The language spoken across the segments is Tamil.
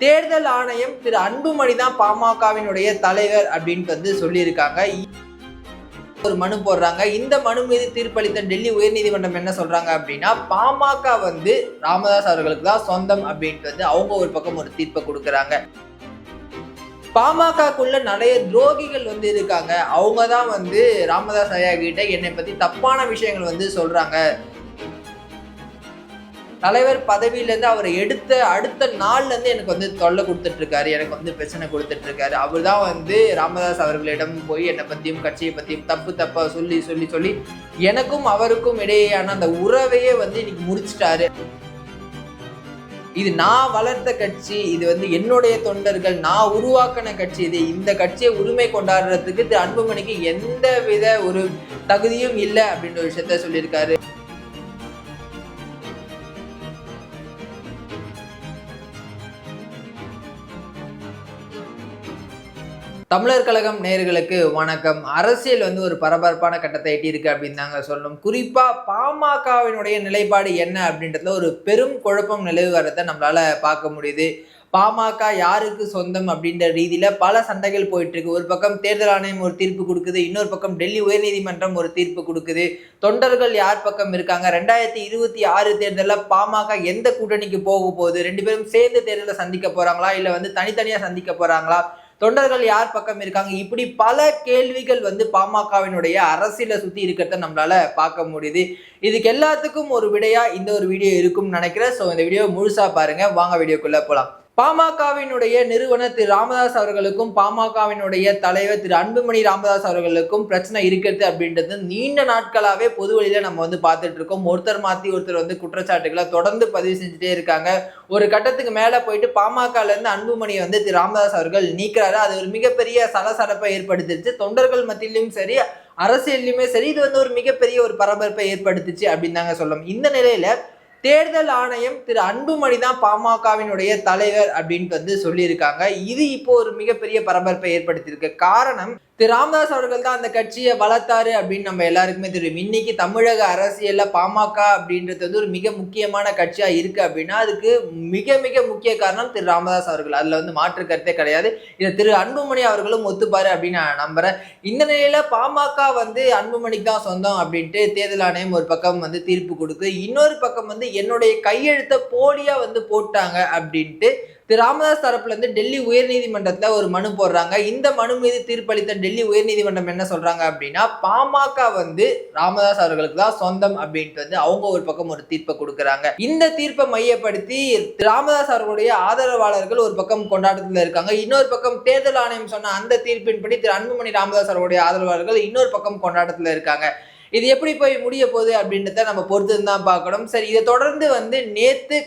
தேர்தல் ஆணையம் திரு அன்புமணி தான் பாமகவினுடைய தலைவர் அப்படின்ட்டு வந்து சொல்லியிருக்காங்க. ஒரு மனு போடுறாங்க. இந்த மனு மீது தீர்ப்பளித்த டெல்லி உயர்நீதிமன்றம் என்ன சொல்றாங்க அப்படின்னா பாமக வந்து ராமதாஸ் அவர்களுக்கு தான் சொந்தம் அப்படின்ட்டு வந்து அவங்க ஒரு பக்கம் ஒரு தீர்ப்பை கொடுக்குறாங்க. பாமகக்குள்ள நிறைய துரோகிகள் வந்து இருக்காங்க. அவங்க தான் வந்து ராமதாஸ் ஐயா கிட்ட என்னை பத்தி தப்பான விஷயங்கள் வந்து சொல்றாங்க. தலைவர் பதவியிலேருந்து அவரை எடுத்த அடுத்த நாள்ல இருந்து எனக்கு வந்து தொல்லை கொடுத்துட்டு இருக்காரு எனக்கு வந்து பிரச்சனை கொடுத்துட்டு இருக்காரு அவர் தான் வந்து ராமதாஸ் அவர்களிடம் போய் என்னை பற்றியும் கட்சியை பற்றியும் தப்பு தப்பா சொல்லி சொல்லி சொல்லி எனக்கும் அவருக்கும் இடையேயான அந்த உறவையே வந்து இன்னைக்கு முடிச்சிட்டாரு இது நான் வளர்த்த கட்சி இது வந்து என்னுடைய தொண்டர்கள் நான் உருவாக்கின கட்சி இது இந்த கட்சியை உரிமை கொண்டாடுறதுக்கு அன்புமணிக்கு எந்த வித ஒரு தகுதியும் இல்லை அப்படின்ற ஒரு விஷயத்த சொல்லியிருக்காரு. தமிழர் கழகம் நேயர்களுக்கு வணக்கம். அரசியல் வந்து ஒரு பரபரப்பான கட்டத்தை எட்டியிருக்கு அப்படின்னு தாங்க சொல்லணும். குறிப்பாக பாமகவினுடைய நிலைப்பாடு என்ன அப்படின்றதுல ஒரு பெரும் குழப்பம் நிலவு வரதை நம்மளால பார்க்க முடியுது. பாமக யாருக்கு சொந்தம் அப்படின்ற ரீதியில் பல சண்டைகள் போயிட்டுருக்கு. ஒரு பக்கம் தேர்தல் ஆணையம் ஒரு தீர்ப்பு கொடுக்குது இன்னொரு பக்கம் டெல்லி உயர்நீதிமன்றம் ஒரு தீர்ப்பு கொடுக்குது. தொண்டர்கள் யார் பக்கம் இருக்காங்க? ரெண்டாயிரத்தி இருபத்தி ஆறு தேர்தலில் பாமக எந்த கூட்டணிக்கு போக போகுது? ரெண்டு பேரும் சேர்ந்து தேர்தலை சந்திக்க போகிறாங்களா இல்லை வந்து தனித்தனியாக சந்திக்க போகிறாங்களா தொண்டர்கள் யார் பக்கம் இருக்காங்க? இப்படி பல கேள்விகள் வந்து பாமகவினுடைய அரசியலை சுத்தி இருக்கிறத நம்மளால பார்க்க முடியுது. இதுக்கு எல்லாத்துக்கும் ஒரு விடையா இந்த ஒரு வீடியோ இருக்கும்னு நினைக்கிறேன். ஸோ இந்த வீடியோ முழுசா பாருங்க. வாங்க வீடியோக்குள்ள போலாம். பாமகவினுடைய நிறுவனர் திரு ராமதாஸ் அவர்களுக்கும் பாமகவினுடைய தலைவர் திரு அன்புமணி ராமதாஸ் அவர்களுக்கும் பிரச்சனை இருக்கிறது அப்படின்றது நீண்ட நாட்களாகவே பொது வழியில நம்ம வந்து பார்த்துட்டு இருக்கோம். ஒருத்தர் மாற்றி ஒருத்தர் வந்து குற்றச்சாட்டுகளை தொடர்ந்து பதிவு செஞ்சுட்டே இருக்காங்க. ஒரு கட்டத்துக்கு மேலே போயிட்டு பாமகலேருந்து அன்புமணியை வந்து திரு ராமதாஸ் அவர்கள் நீக்கிறாரு. அது ஒரு மிகப்பெரிய சலசலப்பை ஏற்படுத்திருச்சு. தொண்டர்கள் மத்தியிலும் சரி அரசியல்லையுமே சரி இது வந்து ஒரு மிகப்பெரிய ஒரு பரபரப்பை ஏற்படுத்துச்சு அப்படின்னு தாங்க சொல்லணும். இந்த நிலையில தேர்தல் ஆணையம் திரு அன்புமணி தான் பாமகவினுடைய தலைவர் அப்படின்ட்டு வந்து சொல்லியிருக்காங்க. இது இப்போ ஒரு மிகப்பெரிய பரபரப்பை ஏற்படுத்தியிருக்கு. காரணம் திரு ராமதாஸ் அவர்கள் தான் அந்த கட்சியை வளர்த்தாரு அப்படின்னு நம்ம எல்லாருக்குமே தெரியும். இன்னைக்கு தமிழக அரசியல்ல பாமக அப்படின்றது வந்து ஒரு மிக முக்கியமான கட்சியா இருக்கு அப்படின்னா அதுக்கு மிக மிக முக்கிய காரணம் திரு ராமதாஸ் அவர்கள். அதுல வந்து மாற்று கருத்தே கிடையாது. இதை திரு அன்புமணி அவர்களும் ஒத்துப்பாரு அப்படின்னு நான் நம்புறேன். இந்த நிலையில பாமக வந்து அன்புமணிக்கு தான் சொந்தம் அப்படின்ட்டு தேர்தல் ஆணையம் ஒரு பக்கம் வந்து தீர்ப்பு கொடுக்கு இன்னொரு பக்கம் வந்து என்னுடைய கையெழுத்தை போலியா வந்து போட்டாங்க அப்படின்ட்டு திரு ராமதாஸ் தரப்புல இருந்து டெல்லி உயர்நீதிமன்றத்தில் ஒரு மனு போடுறாங்க. இந்த மனு மீது தீர்ப்பளித்த டெல்லி உயர்நீதிமன்றம் என்ன சொல்றாங்க அப்படின்னா பாமக வந்து ராமதாஸ் அவர்களுக்கு தான் சொந்தம் அப்படின்ட்டு வந்து அவங்க ஒரு பக்கம் ஒரு தீர்ப்பை கொடுக்குறாங்க. இந்த தீர்ப்பை மையப்படுத்தி ராமதாஸ் அவர்களுடைய ஆதரவாளர்கள் ஒரு பக்கம் கொண்டாட்டத்தில் இருக்காங்க. இன்னொரு பக்கம் தேர்தல் ஆணையம் சொன்ன அந்த தீர்ப்பின்படி திரு அன்புமணி ராமதாஸ் அவர்களுடைய ஆதரவாளர்கள் இன்னொரு பக்கம் கொண்டாட்டத்தில் இருக்காங்க. இது எப்படி போய் முடிய போகுது அப்படின்றத நம்ம பொறுத்து தான் பார்க்கணும். சரி இதை தொடர்ந்து வந்து நேற்று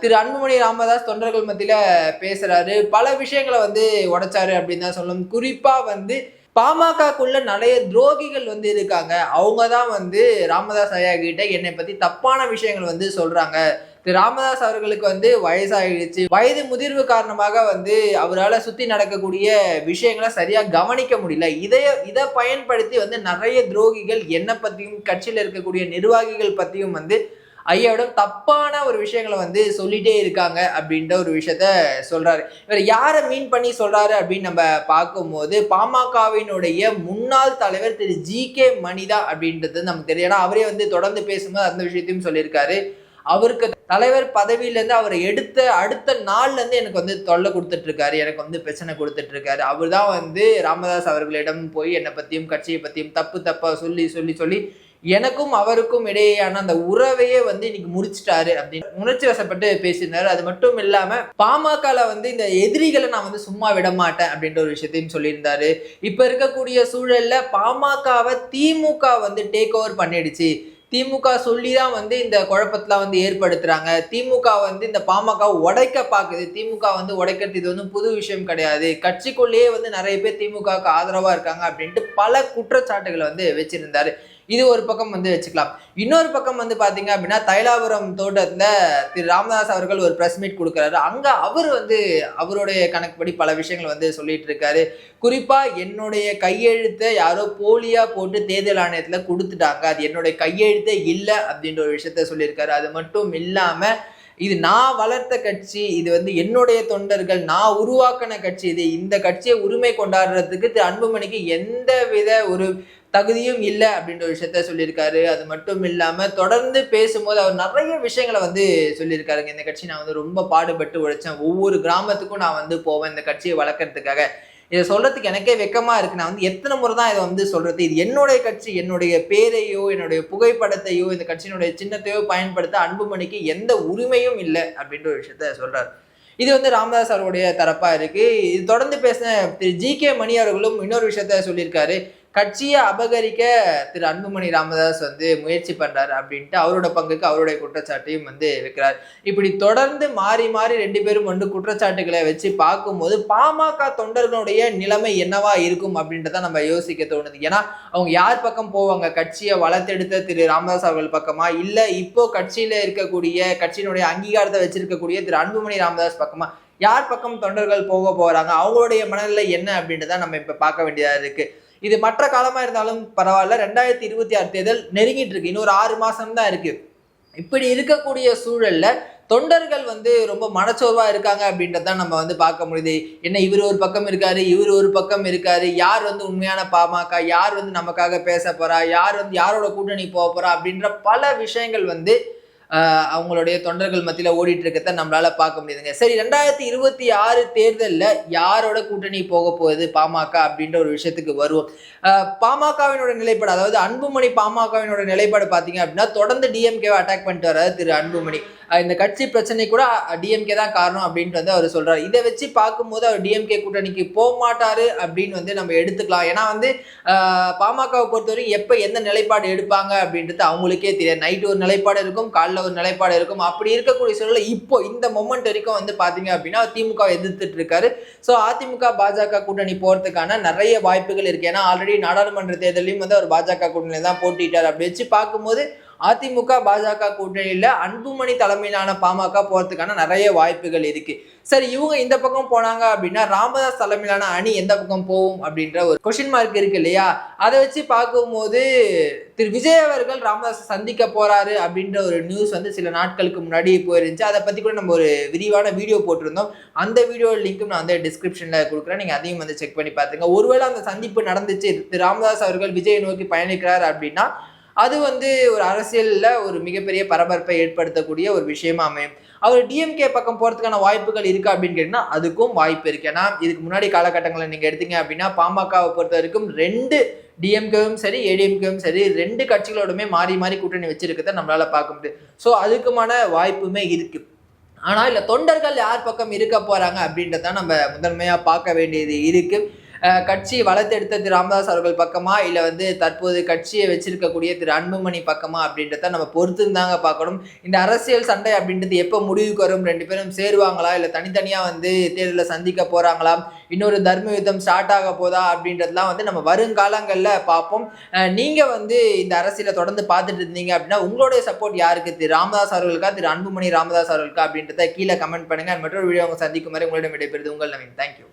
திரு அன்புமணி ராமதாஸ் தொண்டர்கள் மத்தியில் பேசுகிறாரு பல விஷயங்களை வந்து உடைச்சாரு அப்படின்னு தான் சொல்லணும். குறிப்பாக வந்து பாமகக்குள்ள நிறைய துரோகிகள் வந்து இருக்காங்க. அவங்க தான் வந்து ராமதாஸ் ஐயா கிட்ட என்னை பற்றி தப்பான விஷயங்கள் வந்து சொல்கிறாங்க திரு ராமதாஸ் அவர்களுக்கு வந்து வயசாகிடுச்சு வயது முதிர்வு காரணமாக வந்து அவரால் சுற்றி நடக்கக்கூடிய விஷயங்களை சரியாக கவனிக்க முடியல. இதைய இதை பயன்படுத்தி வந்து நிறைய துரோகிகள் என்னை பற்றியும் கட்சியில் இருக்கக்கூடிய நிர்வாகிகள் பற்றியும் வந்து ஐயாவிடம் தப்பான ஒரு விஷயங்களை வந்து சொல்லிட்டே இருக்காங்க அப்படின்ற ஒரு விஷயத்த சொல்றாரு. இவர் யாரை மீன் பண்ணி சொல்றாரு அப்படின்னு நம்ம பார்க்கும்போது பாமகவினுடைய முன்னாள் தலைவர் திரு ஜி கே மணிதா அப்படின்றது நமக்கு தெரியும். ஏன்னா அவரே வந்து தொடர்ந்து பேசும்போது அந்த விஷயத்தையும் சொல்லியிருக்காரு. அவருக்கு தலைவர் பதவியிலேருந்து அவரை எடுத்த அடுத்த நாள்லேருந்து எனக்கு வந்து தொல்லை கொடுத்துட்ருக்காரு. எனக்கு வந்து பிரச்சனை கொடுத்துட்ருக்காரு. அவர் தான் வந்து ராமதாஸ் அவர்களிடம் போய் என்னை பற்றியும் கட்சியை பற்றியும் தப்பு தப்பாக சொல்லி சொல்லி சொல்லி எனக்கும் அவருக்கும் இடையேயான அந்த உறவையே வந்து இன்னைக்கு முடிச்சிட்டாரு அப்படின்னு உணர்ச்சி வசப்பட்டு பேசியிருந்தாரு. அது மட்டும் இல்லாம பாமகல வந்து இந்த எதிரிகளை நான் வந்து சும்மா விட மாட்டேன் அப்படின்ற ஒரு விஷயத்தையும் சொல்லியிருந்தாரு. இப்ப இருக்கக்கூடிய சூழல்ல பாமகவை திமுக வந்து டேக் ஓவர் பண்ணிடுச்சு. திமுக சொல்லி தான் வந்து இந்த குழப்பத்தெலாம் வந்து ஏற்படுத்துகிறாங்க திமுக வந்து இந்த பாமக உடைக்க பார்க்குது திமுக வந்து உடைக்கிறது இது வந்து புது விஷயம் கிடையாது. கட்சிக்குள்ளேயே வந்து நிறைய பேர் திமுகவுக்கு ஆதரவாக இருக்காங்க அப்படின்ட்டு பல குற்றச்சாட்டுகளை வந்து வச்சிருந்தாரு. இது ஒரு பக்கம் வந்து வச்சுக்கலாம். இன்னொரு பக்கம் வந்து பார்த்தீங்க அப்படின்னா தைலாபுரம் தோட்டத்தில் திரு ராமதாஸ் அவர்கள் ஒரு ப்ரெஸ் மீட் கொடுக்குறாரு. அங்கே அவர் வந்து அவருடைய கணக்குப்படி பல விஷயங்கள் வந்து சொல்லிட்டு இருக்காரு. குறிப்பாக என்னுடைய கையெழுத்தை யாரோ போலியாக போட்டு தேர்தல் ஆணையத்தில் கொடுத்துட்டாங்க. அது என்னுடைய கையெழுத்தே இல்லை அப்படின்ற ஒரு விஷயத்த சொல்லியிருக்காரு. அது மட்டும் இல்லாமல் இது நான் வளர்த்த கட்சி இது வந்து என்னுடைய தொண்டர்கள் நான் உருவாக்கின கட்சி இது இந்த கட்சியை உரிமை கொண்டாடுறதுக்கு திரு அன்புமணிக்கு எந்த வித ஒரு தகுதியும் இல்லை அப்படின்ற ஒரு விஷயத்த சொல்லியிருக்காரு. அது மட்டும் இல்லாமல் தொடர்ந்து பேசும்போது அவர் நிறைய விஷயங்களை வந்து சொல்லியிருக்காருங்க. இந்த கட்சி நான் வந்து ரொம்ப பாடுபட்டு உழைச்சேன். ஒவ்வொரு கிராமத்துக்கும் நான் வந்து போவேன். இந்த கட்சியை வளர்க்கறதுக்காக. இதை சொல்றதுக்கு எனக்கே வெக்கமா இருக்கு. நான் வந்து எத்தனை முறை தான் இதை வந்து சொல்றது? இது என்னுடைய கட்சி என்னுடைய பேரையோ என்னுடைய புகைப்படத்தையோ இந்த கட்சியினுடைய சின்னத்தையோ பயன்படுத்த அன்புமணிக்கு எந்த உரிமையும் இல்லை அப்படின்ற ஒரு விஷயத்த சொல்றாரு. இது வந்து ராமதாஸ் அவருடைய தரப்பா இருக்கு. இது தொடர்ந்து பேசின திரு ஜி கே மணி அவர்களும் இன்னொரு விஷயத்த சொல்லியிருக்காரு. கட்சியை அபகரிக்க திரு அன்புமணி ராமதாஸ் வந்து முயற்சி பண்றாரு அப்படின்ட்டு அவரோட பங்குக்கு அவருடைய குற்றச்சாட்டையும் வந்து வைக்கிறார். இப்படி தொடர்ந்து மாறி மாறி ரெண்டு பேரும் வந்து குற்றச்சாட்டுகளை வச்சு பார்க்கும்போது பாமக தொண்டர்களுடைய நிலைமை என்னவா இருக்கும் அப்படின்றத நம்ம யோசிக்க தோணுது. ஏன்னா அவங்க யார் பக்கம் போவாங்க? கட்சியை வளர்த்தெடுத்த திரு ராமதாஸ் அவர்கள் பக்கமா? இல்ல இப்போ கட்சியில இருக்கக்கூடிய கட்சியினுடைய அங்கீகாரத்தை வச்சிருக்கக்கூடிய திரு அன்புமணி ராமதாஸ் பக்கமா? யார் பக்கம் தொண்டர்கள் போக போறாங்க? அவங்களுடைய மனநிலை என்ன அப்படின்றத நம்ம இப்ப பார்க்க வேண்டியதா இருக்கு. இது மற்ற காலமாக இருந்தாலும் பரவாயில்ல. ரெண்டாயிரத்தி இருபத்தி ஆறு தேர்தல் நெருங்கிட்டு இருக்கு. இன்னொரு ஆறு மாதம் தான் இருக்கு. இப்படி இருக்கக்கூடிய சூழலில் தொண்டர்கள் வந்து ரொம்ப மனச்சோர்வாக இருக்காங்க அப்படின்றத நம்ம வந்து பார்க்க முடியுது. என்ன இவர் ஒரு பக்கம் இருக்காரு இவர் ஒரு பக்கம் இருக்காரு. யார் வந்து உண்மையான பாமக யார் வந்து நமக்காக பேச போறா யார் வந்து யாரோட கூட்டணி போக போறா அப்படின்ற பல விஷயங்கள் வந்து அவங்களுடைய தொண்டர்கள் மத்தியில் ஓடிட்டு இருக்கத நம்மளால பார்க்க முடியுதுங்க. சரி ரெண்டாயிரத்தி இருபத்தி ஆறு தேர்தலில் யாரோட கூட்டணி போக போகுது? பாமக அப்படின்ற ஒரு விஷயத்துக்கு வருவோம். பாமகவினோட நிலைப்பாடு அதாவது அன்புமணி பாமகவினோட நிலைப்பாடு பார்த்தீங்க அப்படின்னா தொடர்ந்து டிஎம்கேவை அட்டாக் பண்ணிட்டு வர்றாரு திரு அன்புமணி. இந்த கட்சி பிரச்சனை கூட டிஎம்கே தான் காரணம் அப்படின்ட்டு வந்து அவர் சொல்கிறார் இதை வச்சு பார்க்கும்போது அவர் டிஎம்கே கூட்டணிக்கு போக மாட்டார் அப்படின்னு வந்து நம்ம எடுத்துக்கலாம். ஏன்னா வந்து பாமகவை பொறுத்தவரைக்கும் எப்போ எந்த நிலைப்பாடு எடுப்பாங்க அப்படின்றது அவங்களுக்கே தெரியாது. நைட்டு ஒரு நிலைப்பாடு இருக்கும் காலைல ஒரு நிலைப்பாடு இருக்கும். அப்படி இருக்கக்கூடிய சூழலில் இப்போ இந்த மொமெண்ட் வரைக்கும் வந்து பார்த்தீங்க அப்படின்னா திமுக எதிர்த்துட்டு இருக்காரு. ஸோ அதிமுக பாஜக கூட்டணி போகிறதுக்கான நிறைய வாய்ப்புகள் இருக்குது ஏன்னா ஆல்ரெடி நாடாளுமன்ற தேர்தலையும் வந்து அவர் பாஜக கூட்டணியில் தான் போட்டிட்டார் அப்படி வச்சு பார்க்கும்போது அதிமுக பாஜக கூட்டணியில் அன்புமணி தலைமையிலான பாமக போகிறதுக்கான நிறைய வாய்ப்புகள் இருக்கு. சரி இவங்க இந்த பக்கம் போனாங்க அப்படின்னா ராமதாஸ் தலைமையிலான அணி எந்த பக்கம் போகும் அப்படின்ற ஒரு கொஷின் மார்க் இருக்கு இல்லையா? அதை வச்சு பார்க்கும்போது திரு விஜய் அவர்கள் ராமதாஸை சந்திக்க போறாரு அப்படின்ற ஒரு நியூஸ் வந்து சில நாட்களுக்கு முன்னாடி போயிருந்துச்சு. அதை பத்தி கூட நம்ம ஒரு விரிவான வீடியோ போட்டிருந்தோம். அந்த வீடியோ லிங்க்கும் நான் வந்து டிஸ்கிரிப்ஷன்ல கொடுக்குறேன். நீங்க அதையும் வந்து செக் பண்ணி பார்த்துங்க ஒருவேளை அந்த சந்திப்பு நடந்துச்சு திரு ராமதாஸ் அவர்கள் விஜய் நோக்கி பயணிக்கிறார் அப்படின்னா அது வந்து ஒரு அரசியலில் ஒரு மிகப்பெரிய பரபரப்பை ஏற்படுத்தக்கூடிய ஒரு விஷயமா அமையும். அவர் டிஎம்கே பக்கம் போகிறதுக்கான வாய்ப்புகள் இருக்கா அப்படின்னு கேட்டிங்கன்னா அதுக்கும் வாய்ப்பு இருக்கு. ஏன்னா இதுக்கு முன்னாடி காலகட்டங்களில் நீங்கள் எடுத்தீங்க அப்படின்னா பாமகவை பொறுத்த வரைக்கும் ரெண்டு டிஎம்கேவும் சரி ஏடிஎம்கேவும் சரி ரெண்டு கட்சிகளோடுமே மாறி மாறி கூட்டணி வச்சிருக்கிறத நம்மளால் பார்க்க முடியும் ஸோ அதுக்குமான வாய்ப்புமே இருக்கு. ஆனால் இல்லை தொண்டர்கள் யார் பக்கம் இருக்க போகிறாங்க அப்படின்றத நம்ம முதன்மையாக பார்க்க வேண்டியது இருக்குது கட்சி வளர்த்தெடுத்த திரு ராமதாஸ் அவர்கள் பக்கமா இல்லை வந்து தற்போது கட்சியை வச்சிருக்கக்கூடிய திரு அன்புமணி பக்கமா அப்படின்றத நம்ம பொறுத்து பார்க்கணும். இந்த அரசியல் சண்டை அப்படின்றது எப்போ முடிவுக்கு வரும்? ரெண்டு பேரும் சேருவாங்களா? இல்லை தனித்தனியாக வந்து தேர்தலில் சந்திக்க போறாங்களா? இன்னொரு தர்ம யுத்தம் ஸ்டார்ட் ஆக போதா அப்படின்றதுலாம் வந்து நம்ம வருங்காலங்களில் பார்ப்போம். நீங்கள் வந்து இந்த அரசியலை தொடர்ந்து பார்த்துட்டு இருந்தீங்க அப்படின்னா உங்களுடைய சப்போர்ட் யாருக்கு? திரு ராமதாஸ் அவர்களுக்கா? திரு அன்புமணி ராமதாஸ் அவர்களுக்கா அப்படின்றத கீழே கமெண்ட் பண்ணுங்க. மற்றொரு வீடியோ அவங்க சந்திக்கும் வரை உங்களிடம் விடைபெறுது உங்கள் நவீன். தேங்க்யூ